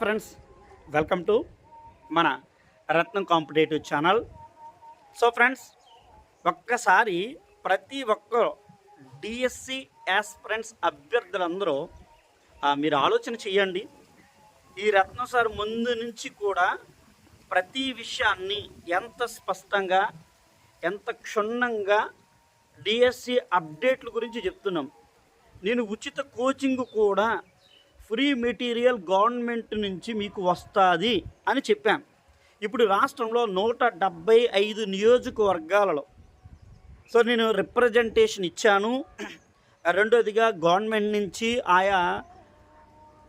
Friends welcome to మన Ratnam competitive channel. So friends ఒక్కసారి ప్రతి ఒక్క డిఎస్సి యాస్పిరెంట్స్ అభ్యర్థులందరూ మీరు ఆలోచన చేయండి. ఈ రత్నం సార్ ముందు నుంచి కూడా ప్రతి విషయాన్ని ఎంత స్పష్టంగా ఎంత క్షుణ్ణంగా డిఎస్సి అప్డేట్ల గురించి చెప్తున్నాం. నేను ఉచిత కోచింగ్ కూడా ఫ్రీ మెటీరియల్ గవర్నమెంట్ నుంచి మీకు వస్తుంది అని చెప్పాను ఇప్పుడు రాష్ట్రంలో నూట డెబ్బై ఐదు నియోజకవర్గాలలో సో నేను రిప్రజెంటేషన్ ఇచ్చాను. రెండోదిగా గవర్నమెంట్ నుంచి ఆయా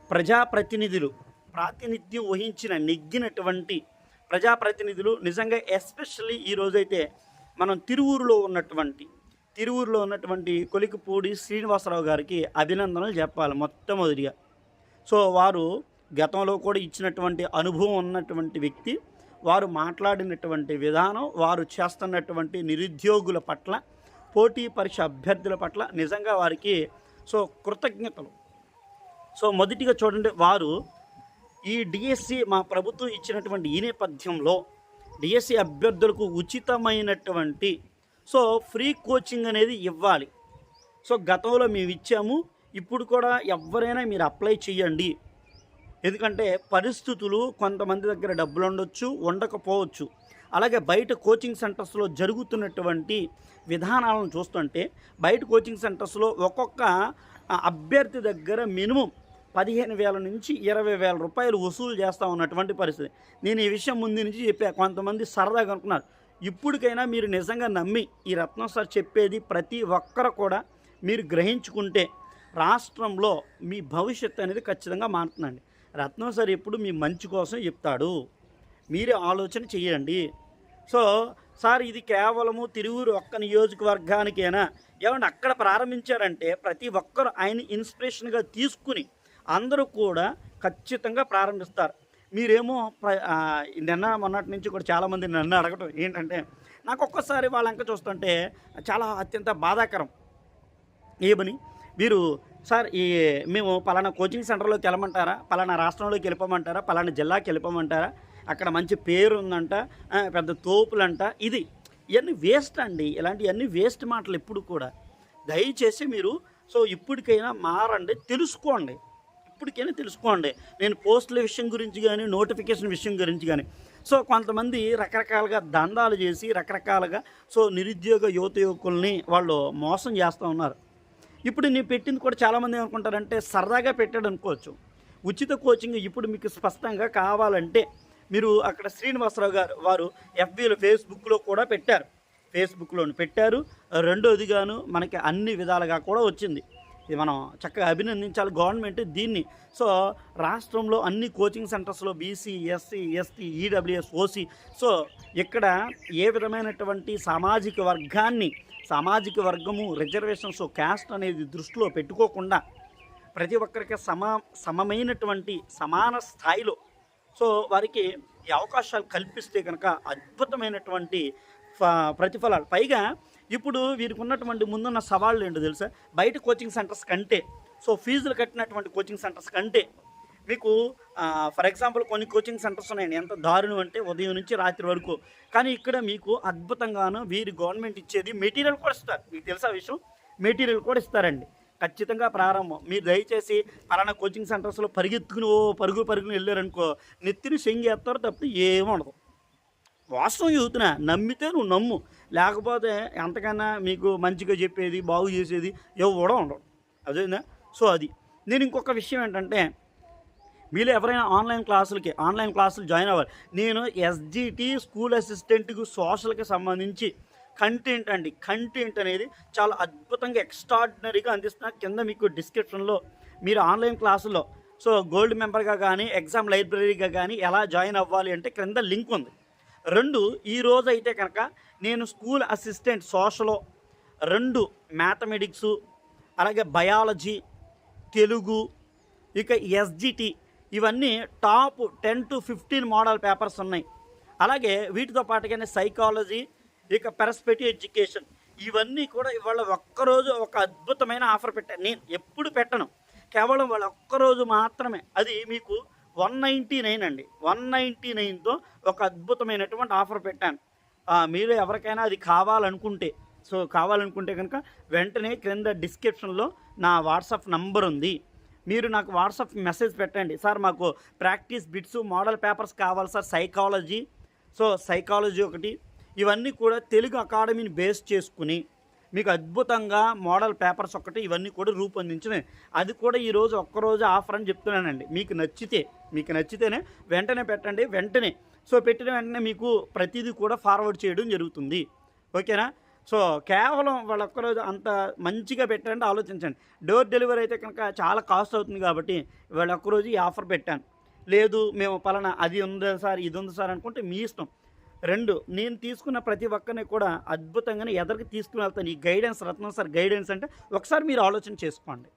ప్రజాప్రతినిధులు ప్రాతినిధ్యం వహించిన నెగ్గినటువంటి ప్రజాప్రతినిధులు నిజంగా ఎస్పెషల్లీ ఈరోజైతే మనం తిరువూరులో ఉన్నటువంటి తిరువూరులో ఉన్నటువంటి కొలికిపూడి శ్రీనివాసరావు గారికి అభినందనలు చెప్పాలి మొట్టమొదటిగా. సో వారు గతంలో కూడా ఇచ్చినటువంటి అనుభవం ఉన్నటువంటి వ్యక్తి వారు మాట్లాడినటువంటి విధానం వారు చేస్తున్నటువంటి నిరుద్యోగుల పట్ల పోటీ పరీక్ష అభ్యర్థుల పట్ల నిజంగా వారికి సో కృతజ్ఞతలు. సో మొదటిగా చూడండి వారు ఈ డిఎస్సి మా ప్రభుత్వం ఇచ్చినటువంటి ఈ నేపథ్యంలో డిఎస్సి అభ్యర్థులకు ఉచితమైనటువంటి సో ఫ్రీ కోచింగ్ అనేది ఇవ్వాలి. సో గతంలో మేము ఇచ్చాము ఇప్పుడు కూడా ఎవరైనా మీరు అప్లై చేయండి ఎందుకంటే పరిస్థితులు కొంతమంది దగ్గర డబ్బులు ఉండొచ్చు ఉండకపోవచ్చు. అలాగే బయట కోచింగ్ సెంటర్స్లో జరుగుతున్నటువంటి విధానాలను చూస్తుంటే బయట కోచింగ్ సెంటర్స్లో ఒక్కొక్క అభ్యర్థి దగ్గర మినిమం పదిహేను వేల నుంచి ఇరవై వేల రూపాయలు వసూలు చేస్తూ ఉన్నటువంటి పరిస్థితి. నేను ఈ విషయం ముందు నుంచి చెప్పా కొంతమంది సరదాగా అనుకున్నారు. ఇప్పటికైనా మీరు నిజంగా నమ్మి ఈ రత్నం సార్ చెప్పేది ప్రతి ఒక్కరు కూడా మీరు గ్రహించుకుంటే రాష్ట్రంలో మీ భవిష్యత్తు అనేది ఖచ్చితంగా మారుతుందండి. రత్నం సార్ ఎప్పుడు మీ మంచి కోసం చెప్తాడు. మీరే ఆలోచన చేయండి సో సార్ ఇది కేవలము తిరువురు ఒక్క నియోజకవర్గానికేనా? ఏమంటే అక్కడ ప్రారంభించారంటే ప్రతి ఒక్కరు ఆయన ఇన్స్పిరేషన్గా తీసుకుని అందరూ కూడా ఖచ్చితంగా ప్రారంభిస్తారు. మీరేమో ప్ర- నిన్న మొన్నటి నుంచి కూడా చాలామంది నన్ను అడగటం ఏంటంటే నాకు ఒక్కసారి వాళ్ళంక చూస్తుంటే చాలా అత్యంత బాధాకరం. ఏమని? మీరు సార్ ఈ మేము పలానా కోచింగ్ సెంటర్లోకి వెళ్ళమంటారా? పలానా రాష్ట్రంలోకి వెళ్ళిపోమంటారా? పలానా జిల్లాకి వెళ్ళిపోమంటారా? అక్కడ మంచి పేరు ఉందంట పెద్ద తోపులంట. ఇది ఇవన్నీ వేస్ట్ అండి. ఇలాంటివన్నీ వేస్ట్ మాటలు ఎప్పుడు కూడా. దయచేసి మీరు సో ఇప్పటికైనా మారండి. తెలుసుకోండి. ఇప్పటికైనా తెలుసుకోండి. నేను పోస్టుల విషయం గురించి కానీ నోటిఫికేషన్ విషయం గురించి కానీ సో కొంతమంది రకరకాలుగా దందాలు చేసి రకరకాలుగా సో నిరుద్యోగ యువత యువకుల్ని వాళ్ళు మోసం చేస్తూ ఉన్నారు. ఇప్పుడు నేను పెట్టింది కూడా చాలామంది ఏమనుకుంటారంటే సరదాగా పెట్టాడు అనుకోవచ్చు. ఉచిత కోచింగ్ ఇప్పుడు మీకు స్పష్టంగా కావాలంటే మీరు అక్కడ శ్రీనివాసరావు గారు వారు ఎఫ్బీలో ఫేస్బుక్లో కూడా పెట్టారు. ఫేస్బుక్లోను పెట్టారు. రెండోదిగాను మనకి అన్ని విధాలుగా కూడా వచ్చింది. ఇది మనం చక్కగా అభినందించాలి గవర్నమెంట్ దీన్ని. సో రాష్ట్రంలో అన్ని కోచింగ్ సెంటర్స్లో BC SC ST EWS OC so ఇక్కడ ఏ విధమైనటువంటి సామాజిక వర్గాన్ని సామాజిక వర్గము రిజర్వేషన్స్ క్యాస్ట్ అనేది దృష్టిలో పెట్టుకోకుండా ప్రతి ఒక్కరికి సమ సమమైనటువంటి సమాన స్థాయిలో. సో వారికి ఈ అవకాశాలు కల్పిస్తే కనుక అద్భుతమైనటువంటి ఫ- ప్రతిఫలాలు. పైగా ఇప్పుడు వీరికి ఉన్నటువంటి ముందున్న సవాళ్ళు ఏంటో తెలుసా? బయట కోచింగ్ సెంటర్స్ కంటే సో ఫీజులు కట్టినటువంటి కోచింగ్ సెంటర్స్ కంటే మీకు ఫర్ ఎగ్జాంపుల్ కొన్ని కోచింగ్ సెంటర్స్ ఉన్నాయండి. ఎంత దారుణం అంటే ఉదయం నుంచి రాత్రి వరకు. కానీ ఇక్కడ మీకు అద్భుతంగాను వీరి గవర్నమెంట్ ఇచ్చేది మెటీరియల్ కూడా ఇస్తారు. మీకు తెలుసా విషయం? మెటీరియల్ కూడా ఇస్తారండి. ఖచ్చితంగా ప్రారంభం. మీరు దయచేసి పలానా కోచింగ్ సెంటర్స్లో పరిగెత్తుకుని ఓ పరుగు పరుగుని వెళ్ళారనుకో నెత్తిని చెంగేస్తారు తప్పితే ఏమీ ఉండదు. వాస్తవం చదువుతున్నా నమ్మితే నువ్వు నమ్ము. లేకపోతే ఎంతకన్నా మీకు మంచిగా చెప్పేది బాగు చేసేది ఎవడో ఉండవు అదేనా సో అది. నేను ఇంకొక విషయం ఏంటంటే మీలో ఎవరైనా ఆన్లైన్ క్లాసులకి ఆన్లైన్ క్లాసులు జాయిన్ అవ్వాలి. నేను ఎస్జిటి స్కూల్ అసిస్టెంట్కి సోషల్కి సంబంధించి కంటెంట్ అండి. కంటెంట్ అనేది చాలా అద్భుతంగా ఎక్స్ట్రాడినరీగా అందిస్తున్నా. కింద మీకు డిస్క్రిప్షన్లో మీరు ఆన్లైన్ క్లాసులో సో గోల్డ్ మెంబర్గా కానీ ఎగ్జామ్ లైబ్రరీగా కానీ ఎలా జాయిన్ అవ్వాలి అంటే క్రింద లింక్ ఉంది. రెండు ఈ రోజు అయితే కనుక నేను స్కూల్ అసిస్టెంట్ సోషలో రెండు మ్యాథమెటిక్స్ అలాగే బయాలజీ తెలుగు ఇక ఎస్జిటి ఇవన్నీ top ten to fifteen model papers ఉన్నాయి. అలాగే వీటితో పాటుగానే సైకాలజీ ఇక పెరస్పెటివ్ ఎడ్యుకేషన్ ఇవన్నీ కూడా ఇవాళ ఒక్కరోజు ఒక అద్భుతమైన ఆఫర్ పెట్టాను నేను ఎప్పుడు పెట్టను. కేవలం వాళ్ళ ఒక్కరోజు మాత్రమే. అది మీకు వన్ నైంటీ నైన్ అండి. వన్ నైంటీ నైన్తో ఒక అద్భుతమైనటువంటి ఆఫర్ పెట్టాను. మీరు ఎవరికైనా అది కావాలనుకుంటే సో కావాలనుకుంటే కనుక వెంటనే క్రింద డిస్క్రిప్షన్లో నా వాట్సాప్ నంబర్ ఉంది మీరు నాకు వాట్సాప్ మెసేజ్ పెట్టండి. సార్ మాకు ప్రాక్టీస్ బిట్స్ మోడల్ పేపర్స్ కావాలి సార్ సైకాలజీ. సో సైకాలజీ ఒకటి. ఇవన్నీ కూడా తెలుగు అకాడమీని బేస్ చేసుకుని మీకు అద్భుతంగా మోడల్ పేపర్స్ ఒకటి ఇవన్నీ కూడా రూపొందించినవి. అది కూడా ఈరోజు ఒక్కరోజు ఆఫర్ అని చెప్తున్నానండి. మీకు నచ్చితే మీకు నచ్చితేనే వెంటనే పెట్టండి. వెంటనే. సో పెట్టిన వెంటనే మీకు ప్రతిదీ కూడా ఫార్వర్డ్ చేయడం జరుగుతుంది. ఓకేనా? సో కేవలం వాళ్ళు ఒక్కరోజు అంత మంచిగా పెట్టారంటే ఆలోచించండి. డోర్ డెలివరీ అయితే కనుక చాలా కాస్ట్ అవుతుంది కాబట్టి వాళ్ళు ఒక్కరోజు ఈ ఆఫర్ పెట్టాను. లేదు మేము పలానా అది ఉంది సార్ ఇది ఉంది సార్ అనుకుంటే మీ ఇష్టం. రెండు నేను తీసుకున్న ప్రతి ఒక్కరిని కూడా అద్భుతంగానే ఎదరికి తీసుకుని వెళ్తాను. ఈ గైడెన్స్ రత్నం సార్ గైడెన్స్ అంటే ఒకసారి మీరు ఆలోచన చేసుకోండి.